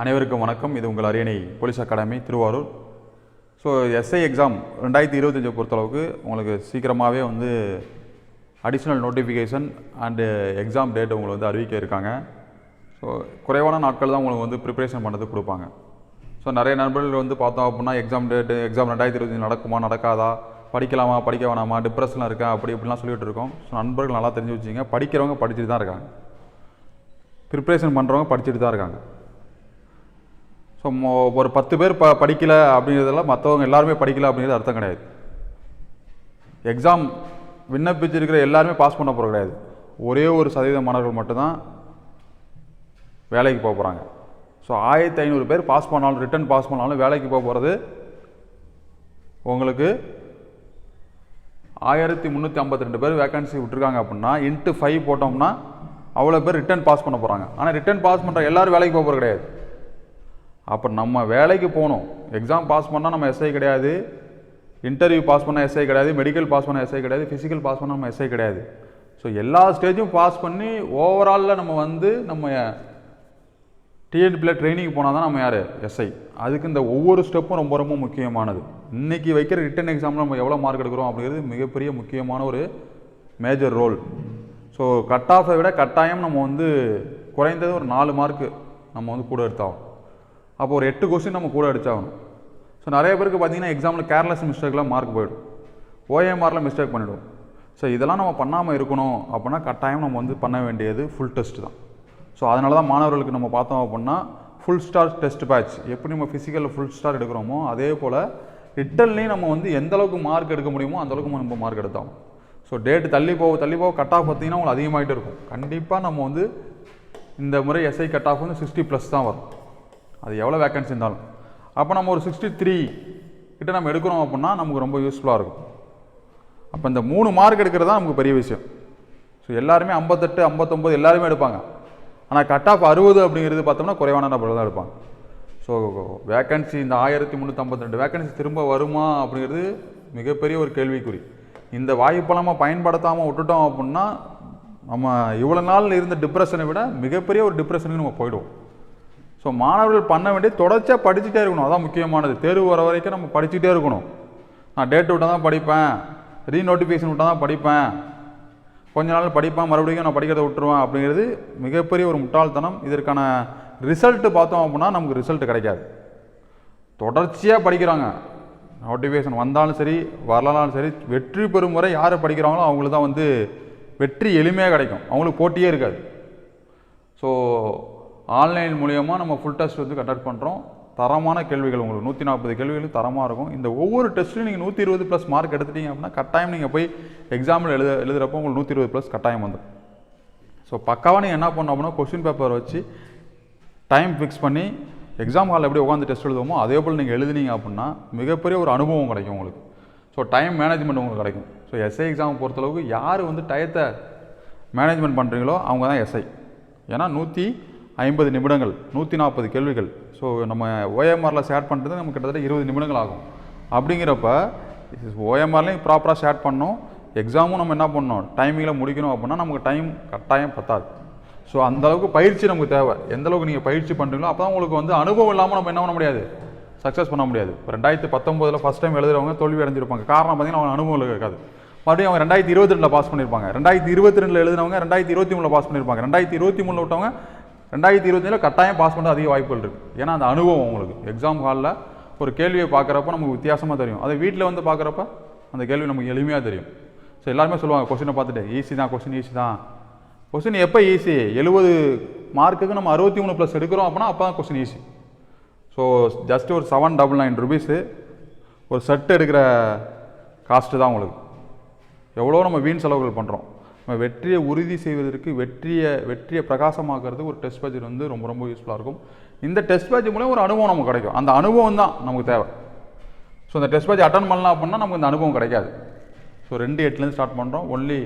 அனைவருக்கும் வணக்கம். இது உங்கள் அரியணை police academy Thiruvarur. So SI exam ரெண்டாயிரத்தி இருபத்தஞ்சை பொறுத்தளவுக்கு உங்களுக்கு சீக்கிரமாகவே வந்து additional notification and exam date உங்களுக்கு வந்து அறிவிக்க இருக்காங்க. ஸோ குறைவான நாட்கள் தான் உங்களுக்கு வந்து ப்ரிப்பரேஷன் பண்ணது கொடுப்பாங்க. ஸோ நிறைய நண்பர்கள் வந்து பார்த்தோம் அப்படின்னா எக்ஸாம் டேட்டு எக்ஸாம் ரெண்டாயிரத்தி இருபத்தஞ்சு நடக்குமா நடக்காதா படிக்கலாமா படிக்க வேணாமா டிப்ரெஷனில் இருக்கா அப்படி இப்படிலாம் சொல்லிகிட்டு இருக்கோம். ஸோ நண்பர்கள் நல்லா தெரிஞ்சு வச்சுங்க படிக்கிறவங்க படிச்சுட்டு தான் இருக்காங்க. ப்ரிப்ரேஷன் பண்ணுறவங்க படிச்சுட்டு தான் இருக்காங்க. ஸோ ஒரு பத்து பேர் ப படிக்கலை அப்படிங்கிறதெல்லாம் மற்றவங்க எல்லாருமே படிக்கலை அப்படிங்கிறது அர்த்தம் கிடையாது. எக்ஸாம் விண்ணப்பிச்சிருக்கிற எல்லாருமே பாஸ் பண்ண போகிற கிடையாது. ஒரே ஒரு சதவீத மாணவர்கள் மட்டும்தான் வேலைக்கு போக போகிறாங்க ஸோ ஆயிரத்தி ஐநூறு பேர் பாஸ் பண்ணாலும் ரிட்டன் பாஸ் பண்ணாலும் வேலைக்கு போக போகிறது உங்களுக்கு ஆயிரத்தி முந்நூற்றி ஐம்பத்தி ரெண்டு பேர் வேக்கன்சி விட்டுருக்காங்க அப்படின்னா இன்ட்டு ஃபைவ் போட்டோம்னா அவ்வளோ பேர் ரிட்டன் பாஸ் பண்ண போகிறாங்க ஆனால் ரிட்டன் பாஸ் பண்ணுற எல்லோரும் வேலைக்கு போக போகிறது கிடையாது. அப்போ நம்ம வேலைக்கு போகணும். எக்ஸாம் பாஸ் பண்ணால் நம்ம எஸ்ஐ கிடையாது. இன்டர்வியூ பாஸ் பண்ணால் எஸ்ஐ கிடையாது. மெடிக்கல் பாஸ் பண்ணால் எஸ்ஐ கிடையாது. ஃபிசிக்கல் பாஸ் பண்ணால் நம்ம எஸ்ஐ கிடையாது. ஸோ எல்லா ஸ்டேஜும் பாஸ் பண்ணி ஓவராலில் நம்ம வந்து நம்ம டிஎன்பியில் ட்ரைனிங் போனால் தான் நம்ம யார்? எஸ்ஐ அதுக்கு இந்த ஒவ்வொரு ஸ்டெப்பும் ரொம்ப ரொம்ப முக்கியமானது. இன்றைக்கி வைக்கிற ரிட்டன் எக்ஸாமில் நம்ம எவ்வளோ மார்க் எடுக்கிறோம் அப்படிங்கிறது மிகப்பெரிய முக்கியமான ஒரு மேஜர் ரோல் ஸோ கட் ஆஃபை விட கட்டாயம் நம்ம வந்து குறைந்தது ஒரு நாலு மார்க்கு நம்ம வந்து கூட எடுத்தாகும் அப்போ ஒரு எட்டு கொஸ்டின் நம்ம கூட அடிச்சாகணும். ஸோ நிறைய பேருக்கு பார்த்தீங்கன்னா எக்ஸாமில் கேர்லெஸ் மிஸ்டேக்லாம் மார்க் போயிடும். ஓஎம்ஆரில் மிஸ்டேக் பண்ணிவிடும் ஸோ இதெல்லாம் நம்ம பண்ணாமல் இருக்கணும் அப்படின்னா கட்டாயம் நம்ம வந்து பண்ண வேண்டியது ஃபுல் டெஸ்ட் தான். ஸோ அதனால தான் மாணவர்களுக்கு நம்ம பார்த்தோம் அப்படின்னா ஃபுல் ஸ்டார் டெஸ்ட் பேட்ச் எப்படி நம்ம ஃபிசிக்கலில் ஃபுல் ஸ்டார் எடுக்கிறோமோ அதே போல் ரிட்டன்லேயும் நம்ம வந்து எந்த அளவுக்கு மார்க் எடுக்க முடியுமோ அந்த அளவுக்கு நம்ம மார்க் எடுத்தோம். ஸோ டேட் தள்ளி போக தள்ளி போக கட் ஆஃப் பார்த்தீங்கன்னா உங்களுக்கு அதிகமாகிட்டே இருக்கும். கண்டிப்பாக நம்ம வந்து இந்த முறை எஸ்ஐ கட் ஆஃப் வந்து சிக்ஸ்டி ப்ளஸ் தான் வரும். அது எவ்வளோ வேக்கன்சி இருந்தாலும். அப்போ நம்ம ஒரு சிக்ஸ்டி த்ரீ கிட்ட நம்ம எடுக்கிறோம் அப்படின்னா நமக்கு ரொம்ப யூஸ்ஃபுல்லாக இருக்கும். அப்போ இந்த மூணு மார்க் எடுக்கிறது தான் நமக்கு பெரிய விஷயம். ஸோ எல்லாருமே ஐம்பத்தெட்டு ஐம்பத்தொம்பது எல்லாருமே எடுப்பாங்க. ஆனால் கட் ஆஃப் அறுபது அப்படிங்கிறது பார்த்தோம்னா குறைவான நபர்கள் தான் எடுப்பாங்க. ஸோ வேக்கன்சி இந்த ஆயிரத்தி முந்நூற்றம்பத்தி ரெண்டு வேக்கன்சி திரும்ப வருமா அப்படிங்கிறது மிகப்பெரிய ஒரு கேள்விக்குறி. இந்த வாய்ப்பெல்லாமல் பயன்படுத்தாமல் விட்டுட்டோம் அப்படின்னா நம்ம இவ்வளோ நாள் இருந்த டிப்ரெஷனை விட மிகப்பெரிய ஒரு டிப்ரெஷனுக்கு நம்ம போயிடுவோம். ஸோ மாணவர்கள் பண்ண வேண்டிய தொடர்ச்சியாக படிச்சுட்டே இருக்கணும். அதான் முக்கியமானது. தேர்வு வர வரைக்கும் நம்ம படிச்சுட்டே இருக்கணும். நான் டேட் விட்டால் தான் படிப்பேன். ரீ நோட்டிஃபிகேஷன் விட்டால் தான் படிப்பேன். கொஞ்ச நாள் படிப்பேன் மறுபடியும் நான் படிக்கிறத விட்டுருவேன் அப்படிங்கிறது மிகப்பெரிய ஒரு முட்டாள்தனம். இதற்கான ரிசல்ட்டு பார்த்தோம் அப்படின்னா நமக்கு ரிசல்ட் கிடைக்காது. தொடர்ச்சியாக படிக்கிறாங்க. நோட்டிஃபிகேஷன் வந்தாலும் சரி வரலனாலும் சரி வெற்றி பெறும் முறை யார் படிக்கிறாங்களோ அவங்களுக்கு தான் வந்து வெற்றி எளிமையாக கிடைக்கும். அவங்களுக்கு போட்டியே இருக்காது. ஸோ ஆன்லைன் மூலியமாக நம்ம ஃபுல் டெஸ்ட் வந்து கண்டக்ட் பண்ணுறோம் தரமான கேள்விகள் உங்களுக்கு நூற்றி நாற்பது கேள்விகள் தரமாக இருக்கும். இந்த ஒவ்வொரு டெஸ்ட்லையும் நீங்கள் நூற்றி இருபது ப்ளஸ் மார்க் எடுத்துட்டீங்க அப்படின்னா கட்டாயம் நீங்கள் போய் எக்ஸாமில் எழுத எழுதுகிறப்போ உங்களுக்கு நூற்றி இருபது ப்ளஸ் கட்டாயம் வந்துடும். ஸோ பக்காவாக நீங்கள் என்ன பண்ணோம் அப்படின்னா கொஸ்டின் பேப்பர் வச்சு டைம் ஃபிக்ஸ் பண்ணி எக்ஸாம் ஹாலில் எப்படி உட்காந்து டெஸ்ட் எழுதுவோமோ அதே போல் நீங்கள் எழுதுனீங்க அப்படின்னா மிகப்பெரிய ஒரு அனுபவம் கிடைக்கும் உங்களுக்கு. ஸோ டைம் மேனேஜ்மெண்ட் உங்களுக்கு கிடைக்கும். ஸோ எஸ்ஐ எக்ஸாம் பொறுத்தளவுக்கு யார் வந்து டயத்தை மேனேஜ்மெண்ட் பண்ணுறீங்களோ அவங்க தான் எஸ்ஐ ஏன்னா நூற்றி ஐம்பது நிமிடங்கள் நூற்றி நாற்பது கேள்விகள். ஸோ நம்ம ஓஎம்ஆரில் ஷேர் பண்ணுறது நமக்கு கிட்டத்தட்ட இருபது நிமிடங்கள் ஆகும். அப்படிங்கிறப்ப ஓஎம்ஆர்லையும் ப்ராப்பராக ஷேர் பண்ணோம். எக்ஸாமும் நம்ம என்ன பண்ணணும் டைமிங்கில் முடிக்கணும் அப்படின்னா நமக்கு டைம் கட்டாயம் பத்தாது. ஸோ அந்த அளவுக்கு பயிற்சி நமக்கு தேவை. எந்த அளவுக்கு நீங்கள் பயிற்சி பண்ணுறீங்களோ அப்போ தான் உங்களுக்கு வந்து அனுபவம் இல்லாமல் நம்ம என்ன பண்ண முடியாது? சக்ஸஸ் பண்ண முடியாது. இப்போ ரெண்டாயிரத்தி பத்தொம்போதில் ஃபஸ்ட் டைம் எழுதுறவங்க தோல்வி அடைஞ்சிருப்பாங்க. காரணம் பார்த்தீங்கன்னா அவங்க அனுபவம் இருக்காது. மறுபடியும் அவங்க ரெண்டாயிரத்தி இருபத்தி ரெண்டில் பாஸ் பண்ணியிருப்பாங்க ரெண்டாயிரத்தி இருபத்தி ரெண்டில் எழுதினவங்க ரெண்டாயிரத்தி இருபத்தி மூணில் பாஸ் பண்ணியிருப்பாங்க ரெண்டாயிரத்தி இருபத்தி மூணில் விட்டவங்க ரெண்டாயிரத்தி இருபத்தஞ்சில் கட்டாயம் பாஸ் பண்ணுறது அதிக வாய்ப்புகள் இருக்குது ஏன்னா அந்த அனுபவம் உங்களுக்கு. எக்ஸாம் ஹாலில் ஒரு கேள்வியை பார்க்குறப்ப நமக்கு வித்தியாசமாக தெரியும். அதை வீட்டில் வந்து பார்க்குறப்ப அந்த கேள்வி நமக்கு எளிமையாக தெரியும். ஸோ எல்லாருமே சொல்லுவாங்க கொஸ்டினை பார்த்துட்டு ஈஸி தான் கொஸ்டின் ஈஸி தான். கொஸ்டின் எப்போ ஈஸி எழுபது மார்க்குக்கு நம்ம அறுபத்தி மூணு ப்ளஸ் எடுக்கிறோம் அப்படின்னா அப்போ தான் கொஸ்டின் ஈஸி ஸோ ஜஸ்ட் ஒரு செவன் டபுள் நைன் ருபீஸு ஒரு செட் எடுக்கிற காஸ்ட்டு தான் உங்களுக்கு. எவ்வளோ நம்ம வீண் செலவுகள் பண்ணுறோம் நம்ம வெற்றியை உறுதி செய்வதற்கு வெற்றியை வெற்றியை பிரகாசமாக்குறதுக்கு ஒரு டெஸ்ட் பேட்ச் வந்து ரொம்ப ரொம்ப யூஸ்ஃபுல்லாக இருக்கும். இந்த டெஸ்ட் பேட்ச் மூலம் ஒரு அனுபவம் நமக்கு கிடைக்கும். அந்த அனுபவம் தான் நமக்கு தேவை. ஸோ இந்த டெஸ்ட் பேட்ச் அட்டன் பண்ணலாம் அப்படின்னா நமக்கு இந்த அனுபவம் கிடைக்காது. ஸோ ரெண்டு எட்டுலேருந்து ஸ்டார்ட் பண்ணுறோம் ஒன்லி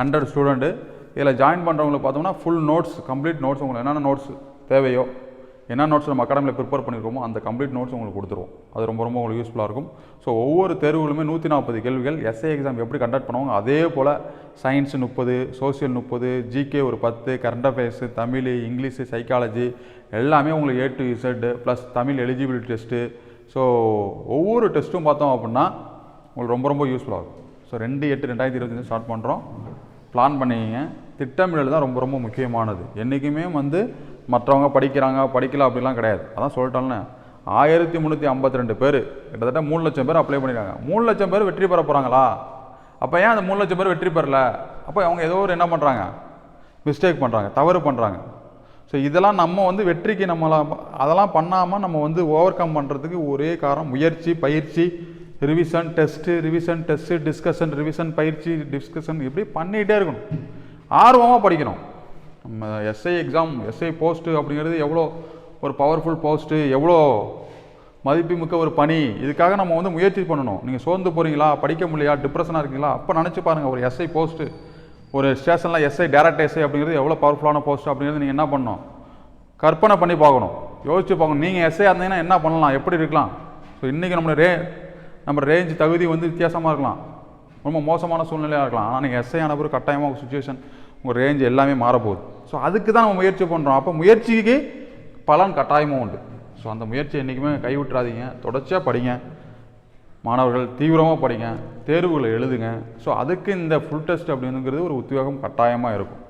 ஹண்ட்ரட் ஸ்டூடெண்ட்டு இதில் ஜாயின் பண்ணுறவங்களுக்கு பார்த்தோம்னா ஃபுல் நோட்ஸ் கம்ப்ளீட் நோட்ஸ் உங்களுக்கு என்னென்ன நோட்ஸ் தேவையோ என்ன நோட்ஸ் நம்ம அகாடமியில் ப்ரிப்பேர் பண்ணியிருக்கோமோ அந்த கம்ப்ளீட் நோட்ஸ் உங்களுக்கு கொடுத்துருவோம் அது ரொம்ப ரொம்ப உங்களுக்கு யூஸ்ஃபுல்லாக இருக்கும். ஸோ ஒவ்வொரு தேர்வுகளுமே நூற்றி நாற்பது கேள்விகள். எஸ்ஏ எக்ஸாம் எப்படி கண்டக்ட் பண்ணுவாங்க அதே போல் சயின்ஸ் முப்பது சோசியல் முப்பது ஜிகே ஒரு பத்து current affairs Tamil English psychology எல்லாமே உங்களுக்கு a to z plus Tamil eligibility test so ஒவ்வொரு டெஸ்ட்டும் பார்த்தோம் அப்படின்னா உங்களுக்கு ரொம்ப ரொம்ப யூஸ்ஃபுல்லாக இருக்கும். ஸோ ரெண்டு எட்டு ரெண்டாயிரத்தி இருபத்தஞ்சு ஸ்டார்ட் பண்ணுறோம் பிளான் பண்ணிக்கிங்க. திட்டமிடல் தான் ரொம்ப ரொம்ப முக்கியமானது. என்றைக்குமே வந்து மற்றவங்க படிக்கிறாங்க படிக்கல அப்படிலாம் கிடையாது. அதான் சொல்லிட்டோம்ல ஆயிரத்தி முந்நூற்றி ஐம்பத்தி ரெண்டு பேர் கிட்டத்தட்ட மூணு லட்சம் பேர் அப்ளை பண்ணிடுறாங்க மூணு லட்சம் பேர் வெற்றி பெற போகிறாங்களா அப்போ ஏன் அந்த மூணு லட்சம் பேர் வெற்றி பெறல? அப்போ அவங்க ஏதோ ஒரு என்ன பண்ணுறாங்க மிஸ்டேக் பண்ணுறாங்க தவறு பண்ணுறாங்க ஸோ இதெல்லாம் நம்ம வந்து வெற்றிக்கு நம்மளாம் அதெல்லாம் பண்ணாமல் நம்ம வந்து ஓவர் கம் பண்ணுறதுக்கு ஒரே காரணம் முயற்சி பயிற்சி revision test revision test discussion revision பயிற்சி டிஸ்கஷன் இப்படி பண்ணிகிட்டே இருக்கணும். ஆர்வமாக படிக்கணும். நம்ம எஸ்ஐ எக்ஸாம் எஸ்ஐ போஸ்ட்டு அப்படிங்கிறது எவ்வளோ ஒரு பவர்ஃபுல் போஸ்ட்டு எவ்வளோ மதிப்புமிக்க ஒரு பணி. இதுக்காக நம்ம வந்து முயற்சி பண்ணணும். நீங்கள் சோர்ந்து போகிறீங்களா படிக்க முடியலையா? டிப்ரெஷனாக இருக்கீங்களா? அப்போ நினச்சி பாருங்கள் ஒரு எஸ்ஐ போஸ்ட்டு ஒரு ஸ்டேஷனில் எஸ்ஐ டேரக்ட் எஸ்ஐ அப்படிங்கிறது எவ்வளோ பவர்ஃபுல்லான போஸ்ட் அப்படிங்கிறது நீங்கள் என்ன பண்ணணும்? கற்பனை பண்ணி பார்க்கணும். யோசிச்சு பார்க்கணும். நீங்கள் எஸ்ஐ இருந்தீங்கன்னா என்ன பண்ணலாம்? எப்படி இருக்கலாம்? ஸோ இன்றைக்கி நம்ம ரே நம்ம ரேஞ்ச் தகுதி வந்து வித்தியாசமாக இருக்கலாம். ரொம்ப மோசமான சூழ்நிலையாக இருக்கலாம். ஆனால் நீங்கள் எஸ்ஐ ஆன பிறகு கட்டாயமாக சுச்சுவேஷன் உங்கள் ரேஞ்ச் எல்லாமே மாறப்போகுது. ஸோ அதுக்கு தான் நம்ம முயற்சி பண்ணுறோம் அப்போ முயற்சிக்கு பலன் கட்டாயமும் உண்டு. ஸோ அந்த முயற்சி என்றைக்குமே கைவிட்டுறாதீங்க. தொடர்ச்சியாக படிங்க. மாணவர்கள் தீவிரமாக படிங்க. தேர்வுகளை எழுதுங்க. ஸோ அதுக்கு இந்த ஃபுல் டெஸ்ட் அப்படிங்கிறது ஒரு உத்வேகம் கட்டாயமாக இருக்கும்.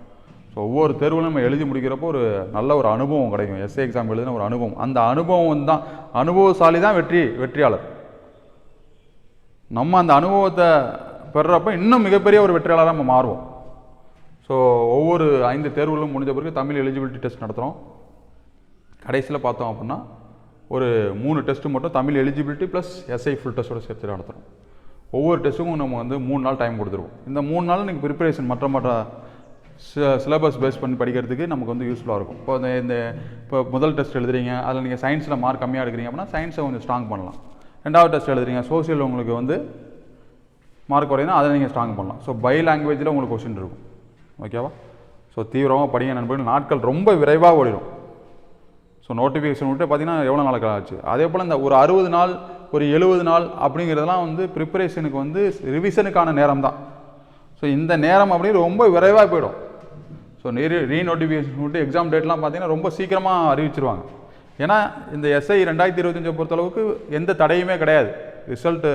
ஸோ ஒவ்வொரு தேர்வுகளும் நம்ம எழுதி முடிக்கிறப்போ ஒரு நல்ல ஒரு அனுபவம் கிடைக்கும். எஸ்ஏ எக்ஸாம் எழுதின ஒரு அனுபவம். அந்த அனுபவம் தான் அனுபவசாலி தான் வெற்றி வெற்றியாளர். நம்ம அந்த அனுபவத்தை பெறுறப்ப இன்னும் மிகப்பெரிய ஒரு வெற்றியாளராக நம்ம மாறுவோம். ஸோ ஒவ்வொரு ஐந்து தேர்வுகளும் முடிஞ்ச பிறகு தமிழ் எலிஜிபிலிட்டி டெஸ்ட் நடத்துகிறோம் கடைசியில் பார்த்தோம் அப்படின்னா ஒரு மூணு டெஸ்ட்டு மட்டும் Tamil eligibility plus SI full டெஸ்ட்டோட சேர்த்து நடத்துகிறோம் ஒவ்வொரு டெஸ்ட்டுக்கும் நம்ம வந்து மூணு நாள் டைம் கொடுத்துருவோம். இந்த மூணு நாள் நீங்கள் ப்ரிப்பரேஷன் மற்ற மற்ற சிலபஸ் பேஸ் பண்ணி படிக்கிறதுக்கு நமக்கு வந்து யூஸ்ஃபுல்லாக இருக்கும். இப்போ இந்த இந்த இப்போ முதல் டெஸ்ட் எழுதுறீங்க அதில் நீங்கள் சயின்ஸில் மார்க் கம்மியாக எடுக்கிறீங்க அப்படின்னா சயின்ஸை கொஞ்சம் ஸ்ட்ராங் பண்ணலாம். ரெண்டாவது டெஸ்ட் எழுதுறீங்க சோசியல் உங்களுக்கு வந்து மார்க் குறையுதுன்னா அதை நீங்கள் ஸ்ட்ராங் பண்ணலாம். ஸோ பை லாங்குவேஜில் உங்களுக்கு கொஷின் இருக்கும். ஓகேவா ஸோ தீவிரமாக படிங்க நண்பர்கள் நாட்கள் ரொம்ப விரைவாக ஓடிடும் ஸோ நோட்டிஃபிகேஷன் விட்டு பார்த்தீங்கன்னா எவ்வளோ நாளுக்கு ஆச்சு? அதே போல் இந்த ஒரு அறுபது நாள் ஒரு எழுபது நாள் அப்படிங்கிறதெல்லாம் வந்து ப்ரிப்பரேஷனுக்கு வந்து ரிவிஷனுக்கான நேரம் தான். ஸோ இந்த நேரம் அப்படின்னு ரொம்ப விரைவாக போயிடும். ஸோ ரீ ரீநோட்டிஃபிகேஷன் விட்டு எக்ஸாம் டேட்லாம் பார்த்தீங்கன்னா ரொம்ப சீக்கிரமாக அறிவிச்சிருவாங்க. ஏன்னா இந்த எஸ்ஐ ரெண்டாயிரத்தி இருபத்தஞ்சை பொறுத்தளவுக்கு எந்த தடையுமே கிடையாது. ரிசல்ட்டு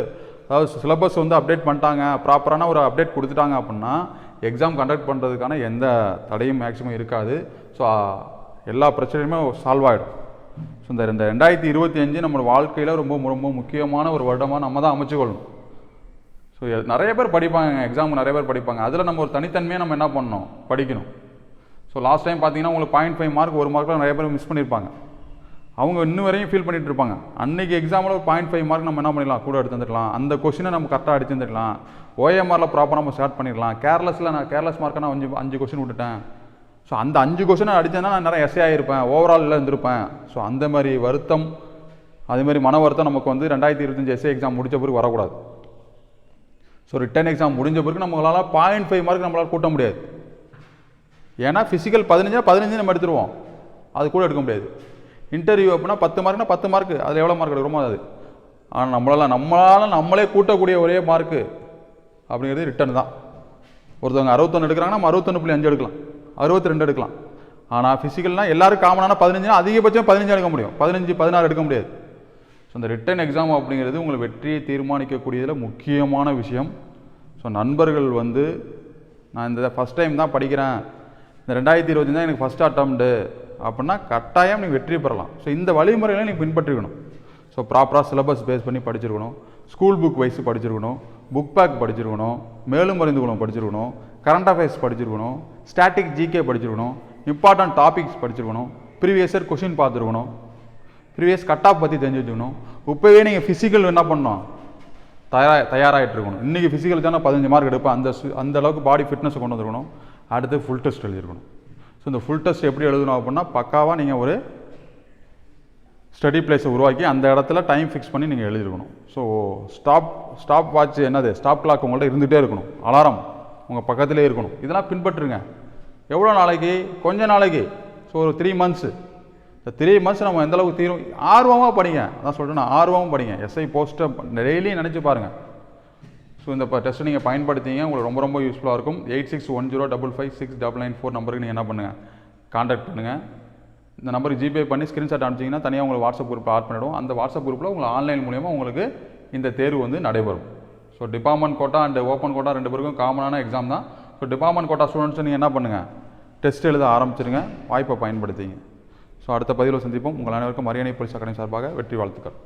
அதாவது சிலபஸ் வந்து அப்டேட் பண்ணிட்டாங்க ப்ராப்பரான ஒரு அப்டேட் கொடுத்துட்டாங்க அப்படின்னா எக்ஸாம் கண்டக்ட் பண்ணுறதுக்கான எந்த தடையும் மேக்ஸிமம் இருக்காது. ஸோ எல்லா பிரச்சனையுமே சால்வ் ஆகிடும் ஸோ இந்த இந்த ரெண்டாயிரத்தி இருபத்தி அஞ்சு நம்ம வாழ்க்கையில் ரொம்ப ரொம்ப முக்கியமான ஒரு வருடமாக நம்ம தான் அமைச்சுக்கொள்ளணும். ஸோ நிறைய பேர் படிப்பாங்க எக்ஸாம் நிறைய பேர் படிப்பாங்க. அதில் நம்ம ஒரு தனித்தன்மையாக நம்ம என்ன பண்ணணும்? படிக்கணும். ஸோ லாஸ்ட் டைம் பார்த்தீங்கன்னா உங்களுக்கு பாயிண்ட் ஃபைவ் மார்க் ஒரு மார்க்கில் நிறைய பேர் மிஸ் பண்ணியிருப்பாங்க. அவங்க இன்னும் வரையும் ஃபீல் பண்ணிட்டு இருப்பாங்க. அன்னைக்கு எக்ஸாமில் ஒரு பாயிண்ட் ஃபைவ் மார்க் நம்ம என்ன பண்ணிடலாம்? கூட எடுத்து வந்துடலாம் அந்த கொஷினை நம்ம கரெக்டாக அடிச்சு வந்துடலாம் ஓஎம்ஆரில் ப்ராப்பராக நம்ம ஸ்டார்ட் பண்ணிடலாம். கேர்லெஸில் நான் கேர்லெஸ் மார்க்கை நான் அஞ்சு அஞ்சு கொஷின் விட்டுட்டேன். ஸோ அந்த அஞ்சு கொஷினை அடித்தேன்னா நான் நிறைய எஸ்ஏ ஆகிருப்பேன் ஓவராலில் இருந்திருப்பேன். ஸோ அந்த மாதிரி வருத்தம் அதே மாதிரி மன வருத்தம் நமக்கு வந்து ரெண்டாயிரத்தி இருபத்தஞ்சு எஸ்ஏ எக்ஸாம் முடிச்ச பிறகு வரக்கூடாது. ஸோ ரிட்டன் எக்ஸாம் முடிஞ்ச பிறகு நம்மளால் பாயிண்ட் ஃபைவ் மார்க் நம்மளால் கூட்ட முடியாது. ஏன்னா ஃபிசிக்கல் பதினஞ்சா பதினஞ்சு நம்ம எடுத்துருவோம். அது கூட எடுக்க முடியாது. இன்டர்வியூ அப்படின்னா பத்து மார்க்னா பத்து மார்க் அதில் எவ்வளோ மார்க் எடுக்கிறோமோ அது. ஆனால் நம்மளால் நம்மளால் நம்மளே கூட்டக்கூடிய ஒரே மார்க்கு அப்படிங்கிறது ரிட்டன் தான். ஒருத்தவங்க அறுபத்தொன்று எடுக்கிறாங்கன்னா நம்ம அறுபத்தொன்று புள்ளி அஞ்சு எடுக்கலாம். அறுபத்தி ரெண்டு எடுக்கலாம் ஆனால் ஃபிசிக்கல்னால் எல்லாருக்கும் காமனான பதினஞ்சுனா அதிகபட்சம் பதினஞ்சு எடுக்க முடியும். பதினஞ்சு பதினாறு எடுக்க முடியாது. ஸோ இந்த ரிட்டன் எக்ஸாம் அப்படிங்கிறது உங்களை வெற்றியை தீர்மானிக்கக்கூடியதில் முக்கியமான விஷயம். ஸோ நண்பர்கள் வந்து நான் இந்த ஃபஸ்ட் டைம் தான் படிக்கிறேன். இந்த ரெண்டாயிரத்தி இருபத்தஞ்சு தான் எனக்கு ஃபஸ்ட் அட்டம்ப்டு அப்படின்னா கட்டாயம் நீங்கள் வெற்றி பெறலாம். ஸோ இந்த வழிமுறைகளை நீங்கள் பின்பற்றிக்கணும். ஸோ ப்ராப்பராக சிலபஸ் பேஸ் பண்ணி படிச்சிருக்கணும். ஸ்கூல் புக் வைஸ் படிச்சிருக்கணும். புக் பேக் படிச்சிருக்கணும். மேலும் அறிந்து குணம் படிச்சிருக்கணும். கரண்ட் அஃபேர்ஸ் படிச்சிருக்கணும். ஸ்டாட்டிக் ஜிகே படிச்சிருக்கணும். இம்பார்ட்டன்ட் டாபிக்ஸ் படிச்சிருக்கணும். ப்ரீவியஸ் இயர் கொஷின் பார்த்துருக்கணும். ப்ரீவியஸ் கட் ஆஃப் பற்றி தெரிஞ்சு வச்சுக்கணும். இப்போவே நீங்கள் ஃபிசிக்கல் என்ன பண்ணணும்? தயாராக தயாராகிட்டு இருக்கணும் இன்றைக்கி ஃபிசிக்கல் தானே பதினஞ்சு மார்க் எடுப்பேன். அந்த அந்த அளவுக்கு பாடி ஃபிட்னஸ் கொண்டு வந்துருக்கணும். அடுத்து ஃபுல் டெஸ்ட் எழுதிருக்கணும் ஸோ இந்த ஃபுல் டெஸ்ட் எப்படி எழுதணும் அப்படின்னா பக்காவாக நீங்கள் ஒரு ஸ்டடி பிளேஸை உருவாக்கி அந்த இடத்துல டைம் ஃபிக்ஸ் பண்ணி நீங்கள் எழுதிருக்கணும். ஸோ ஸ்டாப் ஸ்டாப் வாட்ச் என்னது? ஸ்டாப் கிளாக் உங்கள்கிட்ட இருந்துகிட்டே இருக்கணும். அலாரம் உங்கள் பக்கத்திலே இருக்கணும். இதெல்லாம் பின்பற்றுங்க. எவ்வளோ நாளைக்கு? கொஞ்ச நாளைக்கு. ஸோ ஒரு த்ரீ மந்த்ஸு இந்த த்ரீ மந்த்ஸ் நம்ம எந்தளவுக்கு தீரும்? ஆர்வமாக படிங்க. அதான் சொல்கிறேன் நான் ஆர்வமாக படிங்க. எஸ்ஐ போஸ்ட்டை டெய்லியும் நினச்சி பாருங்கள் ஸோ இந்த டெஸ்ட்டை நீங்கள் பயன்படுத்திங்க உங்களுக்கு ரொம்ப ரொம்ப யூஸ்ஃபுல்லாக இருக்கும். Eight six one zero double five six double nine four நம்பருக்கு நீங்கள் என்ன பண்ணுங்கள் காண்டாக்ட் பண்ணுங்கள் இந்த நம்பருக்கு ஜிபே பண்ணி ஸ்க்ரீன்ஷாட் அனுப்பிச்சிங்கன்னா தனியாக உங்களுக்கு வாட்ஸ்அப் குரூப்பில் ஆட் பண்ணிவிடும் அந்த வாட்ஸ்அப் குரூப்பில் உங்களுக்கு ஆன்லைன் மூலியமாக உங்களுக்கு இந்த தேர்வு வந்து நடைபெறும். So department quota and open quota ரெண்டு பேருக்கும் காமனான எக்ஸாம் தான். ஸோ டிபார்ட்மெண்ட் கோட்டா ஸ்டூடெண்ட்ஸை நீங்கள் என்ன பண்ணுங்கள் டெஸ்ட் எழுத ஆரம்பிச்சிருங்க. வாய்ப்பை பயன்படுத்திங்க. ஸோ அடுத்த பதிவில் சந்திப்போம். உங்கள் அனைவருக்கும் மரியாதை போலீஸ் அகாடமி சார்பாக வெற்றி வாழ்த்துக்கள்.